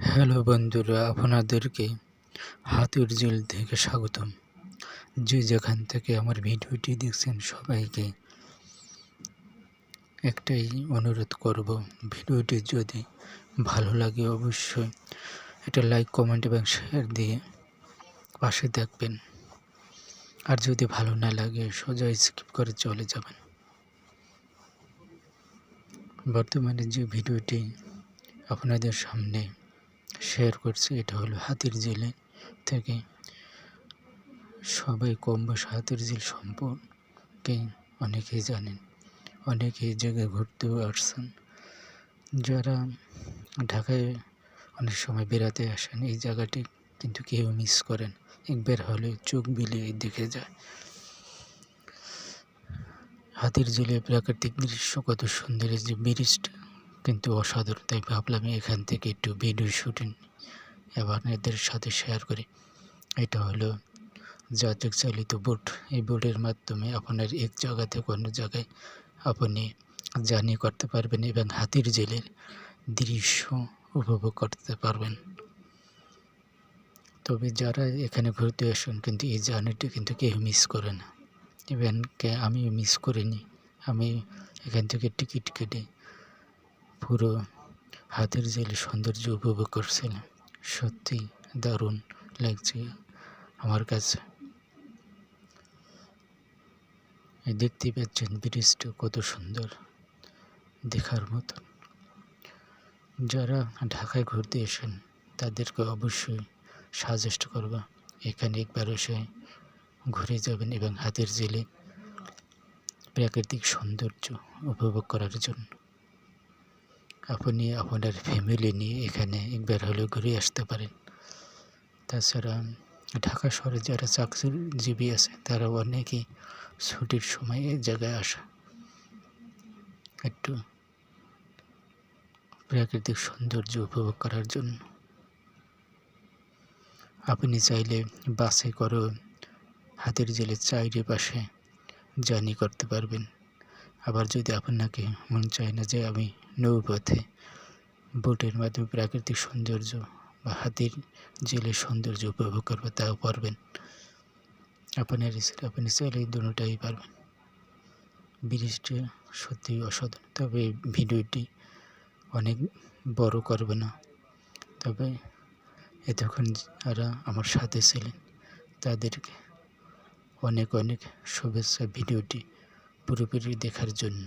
Hello বন্ধুরা, আপনাদেরকে হাতুর jail থেকে স্বাগতম। যে যেখান থেকে আমার ভিডিওটি দেখছেন সবাইকে একটাই অনুরোধ করব, ভিডিওটি যদি ভালো লাগে অবশ্যই এটা লাইক, কমেন্ট এবং শেয়ার দিয়ে পাশে দেখবেন আর যদি ভালো না লাগে, সোজা স্কিপ করে চলে যাবেন। বর্তমানে যে ভিডিওটি আপনাদের সামনে শেয়ার করছি, এটা হলো হাতির জেলে থেকে। সবাই কম বয়স হাতির ঝিল সম্পর্কে অনেকেই জানেন অনেকে এই জায়গায় ঘুরতেও আসছেন। যারা ঢাকায় অনেক সময় বেড়াতে আসেন, এই জায়গাটি কিন্তু কেউ মিস করেন। একবার হলে চোখ বিলিয়ে দেখে যায়। হাতির জেলে প্রাকৃতিক দৃশ্য কত সুন্দর যে ব্রিজটা। কিন্তু অসাধারণ। তাই ভাবলাম এখান থেকে একটু ভিডিও শুটিং এবার এদের সাথে শেয়ার করি। এটা হলো যাত্রিক চালিত বোট। এই বোটের মাধ্যমে আপনার এক জায়গা থেকে অন্য জায়গায় আপনি জার্নি করতে পারবেন এবং হাতির জেলের দৃশ্য উপভোগ করতে পারবেন। তবে যারা এখানে ঘুরতে আসেন কিন্তু এই জার্নিটি কিন্তু কেউ মিস করে না। ইভেন কে আমিও মিস করিনি। আমি এখান থেকে টিকিট কেটে পুরো হাতের জেলে সৌন্দর্য উপভোগ করছিলাম সত্যি দারুণ লাগছে আমার কাছে। দেখতে পাচ্ছেন ব্রিজটা কত সুন্দর দেখার মতন। যারা ঢাকায় ঘুরতে এসেন তাদেরকে অবশ্যই সাজেস্ট করবা, এখানে একবার এসে ঘুরে যাবেন এবং হাতের জেলে প্রাকৃতিক সৌন্দর্য উপভোগ করার জন্য। আপনি আপনার ফ্যামিলি নিয়ে এখানে একবার হলেও ঘুরে আসতে পারেন। তাছাড়া ঢাকা শহরে যারা চাকরিজীবী আছে, তারা অনেকেই ছুটির সময় এই জায়গায় আসে। একটু প্রাকৃতিক সৌন্দর্য উপভোগ করার জন্য। আপনি চাইলে বাসে করে হাতের জেলের চাইরে পাশে জার্নি করতে পারবেন। আবার যদি আপনাকে মন চায় না যে আমি নৌপথে। বোটের মাধ্যমে প্রাকৃতিক সৌন্দর্য বা হাতির জেলের সৌন্দর্য উপভোগ করবে, তাও পারবেন। আপনার আপনি চাইলে দুটাই পারবেন। ব্রিজটি সত্যি অসাধারণ। তবে ভিডিওটি অনেক বড় করবে না। তবে এতক্ষণ যারা আমার সাথে ছিলেন, তাদেরকে অনেক অনেক শুভেচ্ছা ভিডিওটি পুরোপুরি দেখার জন্য।